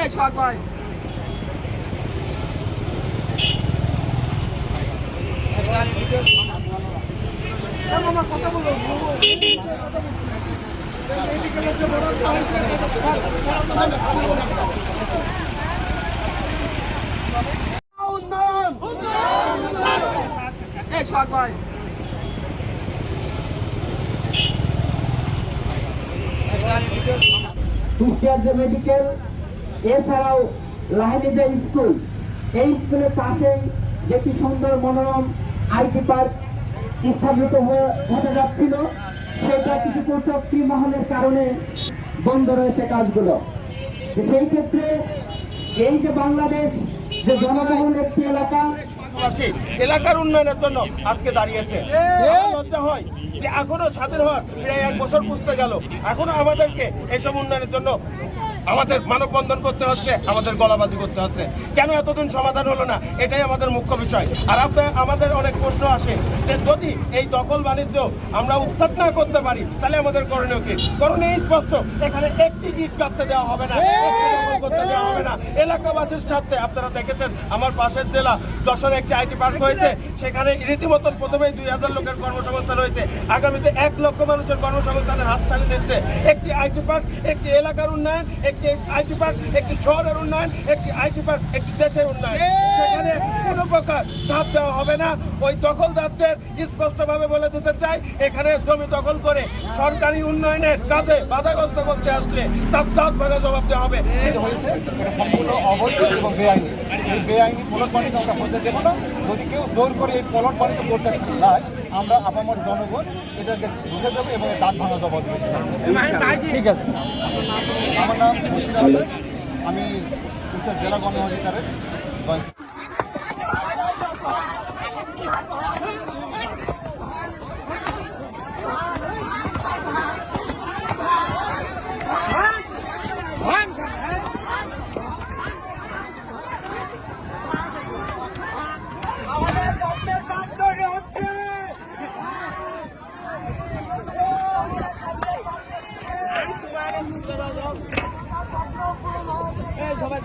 এই শখ ভাই। মামা কথা বলো। উন্নয়ন এই শখ ভাই। কুষ্টিয়ার যে মেডিকেল এছাড়াও লাহিনী যে স্কুল এই স্কুলের পাশেই যে কি সুন্দর মনোরম আইটি পার্ক স্থাপিত হয়ে- হতে যাচ্ছিল। সেটা কিছু কুচক্রী মহলের কারণে বন্ধ রয়েছে কাজগুলো। সেই ক্ষেত্রে এই যে বাংলাদেশ যে জনবহুল একটি এলাকা এলাকার উন্নয়নের জন্য আজকে দাঁড়িয়েছে। আমার লজ্জা হয় যে এখনও স্বাধীন হওয়ার প্রায় এক বছর পুষতে গেল। এখনও আমাদেরকে এইসব উন্নয়নের জন্য আমাদের মানববন্ধন করতে হচ্ছে, আমাদের গলাবাজি করতে হচ্ছে। কেন এতদিন সমাধান হলো না? এটাই আমাদের মুখ্য বিষয়। আর আমাদের অনেক প্রশ্ন আসে যে যদি এই দখল বাণিজ্য আমরা উত্থাপ না করতে পারি, তাহলে আমাদের করণীয় কি? করণীয় স্পষ্ট, এখানে একটি গিট কাটতে দেওয়া হবে না একটি দখল করতে দেওয়া হবে না এলাকাবাসীর স্বার্থে। আপনারা দেখেছেন আমার পাশের জেলা যশোরে একটি আইটি পার্ক হয়েছে। সেখানে রীতিমতো প্রথমে দুই হাজার লোকের কর্মসংস্থান রয়েছে। আগামীতে এক লক্ষ মানুষের কর্মসংস্থানের হাত ছাড়িয়ে দিচ্ছে। একটি আইটি পার্ক একটি এলাকার উন্নয়ন একটি আইটি পার্ক একটি শহরের উন্নয়ন একটি আইটি পার্ক একটি দেশের উন্নয়ন। প্রকার চাপ দেওয়া হবে না। ওই দখলদারদের স্পষ্টভাবে বলে দিতে চাই এখানে জমি দখল করে সরকারি উন্নয়নের কাজে বাধাগ্রস্ত করতে আসলে তার তাৎ ভাগে জবাব দেওয়া হবে। সম্পূর্ণ অবৈধ এবং বেআইনি। এই বেআইনি প্লট বাণিজ্য আমরা করতে দেবো না। যদি কেউ জোর করে এই প্লট বাণিজ্য করতে চায় আমরা আপামর জনগণ এটাকে ঢুকে দেবো এবং দাঁত ভাঙা জবাব দেবো। ঠিক আছে। আমার নাম আমি উত্তর জেলা গণ অধিকারের জয়েন্ট সবাই